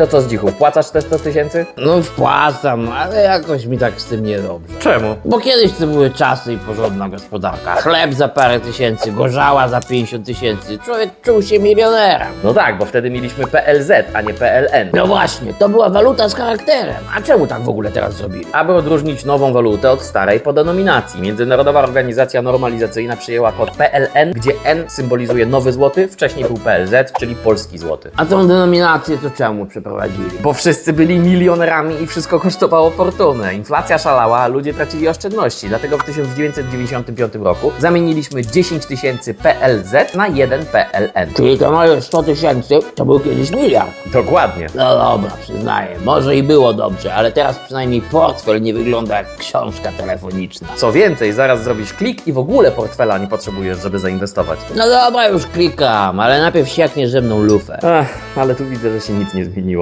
To co z dzichów, płacasz te 100 tysięcy? No wpłacam, ale jakoś mi tak z tym niedobrze. Czemu? Bo kiedyś to były czasy i porządna gospodarka. Chleb za parę tysięcy, gorzała za 50 tysięcy. Człowiek czuł się milionerem. No tak, bo wtedy mieliśmy PLZ, a nie PLN. No właśnie, to była waluta z charakterem. A czemu tak w ogóle teraz zrobili? Aby odróżnić nową walutę od starej po denominacji. Międzynarodowa Organizacja Normalizacyjna przyjęła kod PLN, gdzie N symbolizuje nowy złoty, wcześniej był PLZ, czyli polski złoty. A tą denominację to czemu przeprowadzili? Bo wszyscy byli milionerami i wszystko kosztowało fortunę. Inflacja szalała, a ludzie tracili oszczędności. Dlatego w 1995 roku zamieniliśmy 10 tysięcy PLZ na 1 PLN. Czyli to moje 100 tysięcy to był kiedyś miliard. Dokładnie. No dobra, przyznaję, może i było dobrze, ale teraz przynajmniej portfel nie wygląda jak książka telefoniczna. Co więcej, zaraz zrobisz klik i w ogóle portfela nie potrzebujesz, żeby zainwestować. No dobra, już klikam, ale najpierw siakniesz ze mną lufę. Ach, ale tu widzę, że się nic nie zmieniło.